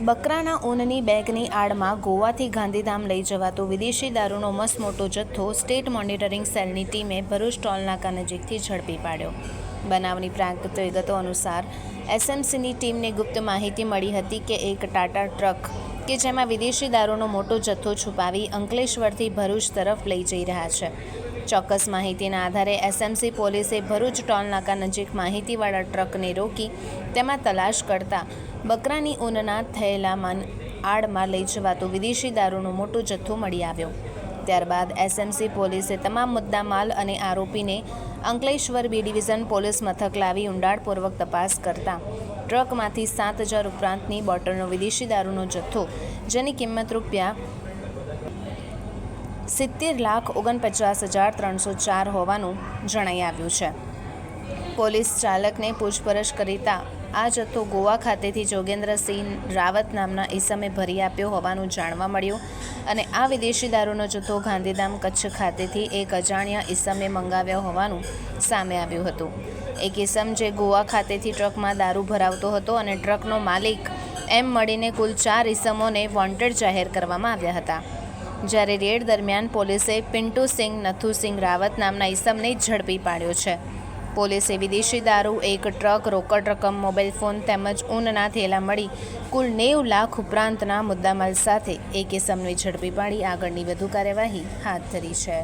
બકરાના ઊનની બેગની આડમાં ગોવાથી ગાંધીધામ લઈ જવાતો વિદેશી દારૂનો મસમોટો મોટો જથ્થો સ્ટેટ મોનિટરિંગ સેલની ટીમે ભરૂચ ટોલનાકા નજીકથી ઝડપી પાડ્યો. બનાવની પ્રાપ્ત વિગતો અનુસાર એસએમસીની ટીમને ગુપ્ત માહિતી મળી હતી કે એક ટાટા ટ્રક કે જેમાં વિદેશી દારૂનો મોટો જથ્થો છુપાવી અંકલેશ્વરથી ભરૂચ તરફ લઈ જઈ રહ્યા છે. ચોક્કસ માહિતીના આધારે એસએમસી પોલીસે ભરૂચ ટોલનાકા નજીક માહિતીવાળા ટ્રકને રોકી તેમાં તલાશ કરતા બકરાની ઊનના થયેલામાં આડમાં લઈ જવાતો વિદેશી દારૂનો મોટો જથ્થો મળી આવ્યો. ત્યારબાદ એસએમસી પોલીસે તમામ મુદ્દામાલ અને આરોપીને અંકલેશ્વર બી ડિવિઝન પોલીસ મથક લાવી ઊંડાણપૂર્વક તપાસ કરતા ટ્રકમાંથી સાત હજાર ઉપરાંતની બોટલનો વિદેશી દારૂનો જથ્થો, જેની કિંમત રૂપિયા સિત્તેર લાખ ઓગણપચાસ હજાર ત્રણસો ચાર હોવાનું જણાઈ આવ્યું છે. પોલીસ ચાલકને પૂછપરછ કરતા આ જથ્થો ગોવા ખાતેથી જોગેન્દ્રસિંહ રાવત નામના ઈસમે ભરી આપ્યો હોવાનું જાણવા મળ્યું અને આ વિદેશી દારૂનો જથ્થો ગાંધીધામ કચ્છ ખાતેથી એક અજાણ્યા ઈસમે મંગાવ્યો હોવાનું સામે આવ્યું હતું. એક ઈસમ જે ગોવા ખાતેથી ટ્રકમાં દારૂ ભરાવતો હતો અને ટ્રકનો માલિક એમ મળીને કુલ ચાર ઈસમોને વોન્ટેડ જાહેર કરવામાં આવ્યા હતા. જ્યારે રેડ દરમિયાન પોલીસે પિન્ટુ સિંહ નથુસિંહ રાવત નામના ઈસમને ઝડપી પાડ્યો છે. પોલીસે વિદેશી દારૂ, એક ટ્રક, રોકડ રકમ, મોબાઈલ ફોન તેમજ ઊનના થેલા મળી કુલ નેવ લાખ ઉપરાંતના મુદ્દામાલ સાથે એક ઇસમને ઝડપી પાડી આગળની વધુ કાર્યવાહી હાથ ધરી છે.